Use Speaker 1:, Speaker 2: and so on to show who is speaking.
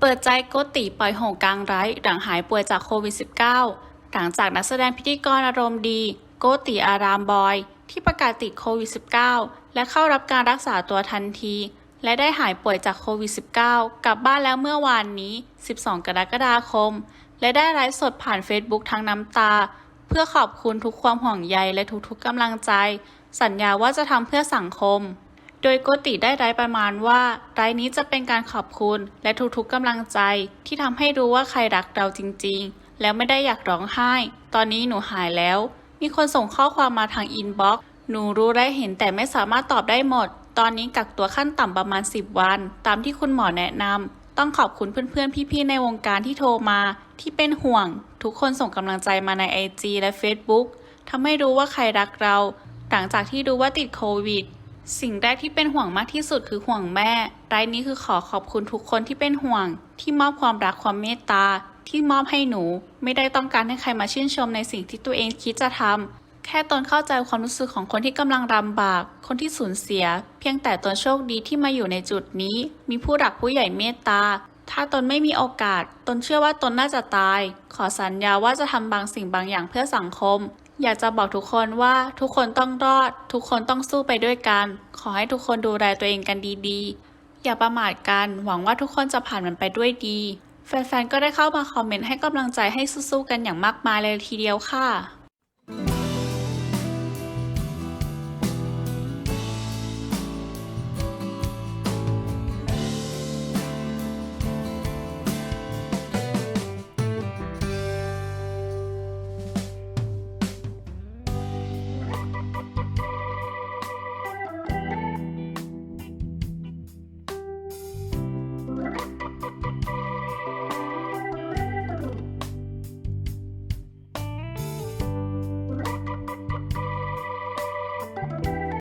Speaker 1: เปิดใจโกติปล่อยโหงกลางไร้หลังหายป่วยจากโควิด -19 หลังจากนักแสดงพิธีกรอารมณ์ดี โกติอารามบอย ที่ประกาศติดโควิด -19 และเข้ารับการรักษาตัวทันที และได้หายป่วยจากโควิด -19 กลับบ้านแล้วเมื่อวานนี้ 12 กรกฎาคม และได้ไลฟ์สดผ่าน Facebook ทั้งน้ำตา เพื่อขอบคุณทุกความห่วงใยและทุกๆกำลังใจ สัญญาว่าจะทำเพื่อสังคม โดยโกติได้ไลฟ์ประมาณว่าไลฟ์นี้จะเป็นการขอบคุณ และทุกๆกำลังใจ ที่ทำให้รู้ว่าใครรักเราจริงๆ แล้วไม่ได้อยากร้องไห้ ตอนนี้หนูหายแล้ว มีคนส่งข้อความมาทางอินบ็อกซ์หนูรู้และเห็นแต่ไม่สามารถตอบได้หมด ตอนนี้กักตัวขั้นต่ำประมาณ 10 วัน ตามที่คุณหมอแนะนำต้องขอบคุณเพื่อนๆ พี่ๆ ในวงการที่โทรมา ที่เป็นห่วง ทุกคนส่งกำลังใจมาใน IG และ Facebook ทำให้รู้ว่าใครรักเรา หลังจากที่รู้ว่าติดโควิด สิ่งแรกที่เป็นห่วงมากที่สุดคือห่วงแม่ รายนี้คือขอขอบคุณทุกคนที่เป็นห่วง ที่มอบความรักความเมตตา ที่มอบให้หนู ไม่ได้ต้องการให้ใครมาชื่นชมในสิ่งที่ตัวเองคิดจะทำ แค่ตนเข้าใจความรู้สึกของคนที่กำลังลำบาก คนที่สูญเสีย เพียงแต่ตนโชคดีที่มาอยู่ในจุดนี้ มีผู้หลักผู้ใหญ่เมตตา ถ้าตนไม่มีโอกาส ตนเชื่อว่าตนน่าจะตาย ขอสัญญาว่าจะทำบางสิ่งบางอย่างเพื่อสังคม อยากจะบอกทุกคนว่าทุกคนต้องรอด ทุกคนต้องสู้ไปด้วยกัน ขอให้ทุกคนดูแลตัวเองกันดีๆ อย่าประมาทกัน หวังว่าทุกคนจะผ่านมันไปด้วยดี แฟนๆ ก็ได้เข้ามาคอมเมนต์ให้กำลังใจให้สู้ๆกันอย่างมากมายเลยทีเดียวค่ะ